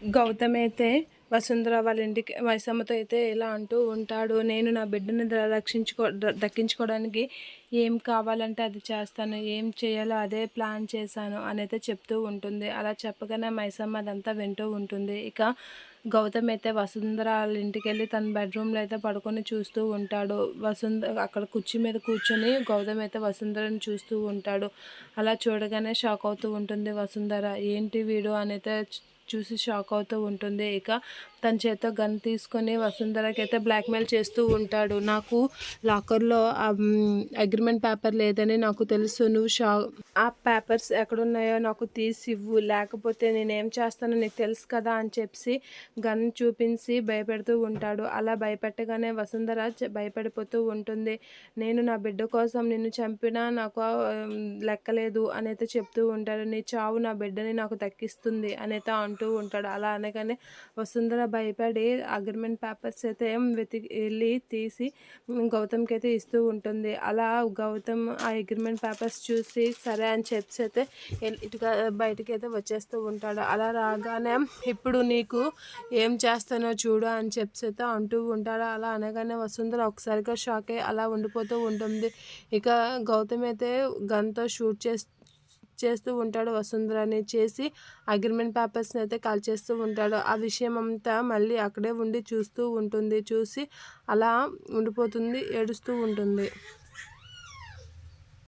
గౌతమ్ అయితే వసుంధర వాళ్ళ ఇంటికి వైసమ్మతో అయితే ఇలా అంటూ ఉంటాడు. నేను నా బిడ్డని రక్షించుకో దక్కించుకోవడానికి ఏం కావాలంటే అది చేస్తాను ఏం చేయాలో అదే ప్లాన్ చేశాను అని అయితే చెప్తూ ఉంటుంది. అలా చెప్పగానే మైసమ్మ అదంతా వింటూ ఉంటుంది. ఇక గౌతమ్ అయితే వసుంధర వాళ్ళ ఇంటికి వెళ్ళి తన బెడ్రూమ్లో అయితే పడుకొని చూస్తూ ఉంటాడు. వసుంధర అక్కడ కుర్చీ మీద కూర్చొని గౌతమ్ అయితే వసుంధరని చూస్తూ ఉంటాడు. అలా చూడగానే షాక్ అవుతూ ఉంటుంది వసుంధర. ఏంటి వీడు అనైతే చూసి షాక్ అవుతూ ఉంటుంది. ఇక తన చేత గన్ తీసుకొని వసుంధరకి అయితే బ్లాక్మెయిల్ చేస్తూ ఉంటాడు. నాకు లాకర్లో అగ్రిమెంట్ పేపర్ లేదని నాకు తెలుసు. నువ్వు షా ఆ పేపర్స్ ఎక్కడున్నాయో నాకు తీసి ఇవ్వు లేకపోతే నేనేం చేస్తానో నీకు తెలుసు కదా అని చెప్పి గన్ చూపించి భయపెడుతూ ఉంటాడు. అలా భయపెట్టగానే వసుంధర భయపడిపోతూ ఉంటుంది. నేను నా బిడ్డ కోసం నిన్ను చంపినా నాకు లెక్కలేదు అనైతే చెప్తూ ఉంటాడు. నీ చావు నా బిడ్డని నాకు దక్కిస్తుంది అనైతే అంటూ ఉంటాడు. అలా అనగానే వసుంధర భయపడి అగ్రిమెంట్ పేపర్స్ అయితే వెతికి వెళ్ళి తీసి గౌతమ్కి అయితే ఇస్తూ ఉంటుంది. అలా గౌతమ్ ఆ అగ్రిమెంట్ పేపర్స్ చూసి సరే అని చెప్పి అయితే ఇటుగా బయటికి అయితే వచ్చేస్తూ ఉంటాడు. అలా రాగానే ఇప్పుడు నీకు ఏం చేస్తానో చూడు అని చెప్పితే అంటూ ఉంటాడు. అలా అనగానే వసుంధర ఒకసారిగా షాక్ అయ్యి అలా ఉండిపోతూ ఉంటుంది. ఇక గౌతమ్ అయితే గన్తో షూట్ చేస్తూ చేస్తూ ఉంటాడు వసుంధరని చేసి అగ్రిమెంట్ పేపర్స్ని అయితే కాల్ చేస్తూ ఉంటాడు. ఆ విషయం అంతా మళ్ళీ అక్కడే ఉండి చూస్తూ ఉంటుంది. చూసి అలా ఉండిపోతుంది ఏడుస్తూ ఉంటుంది.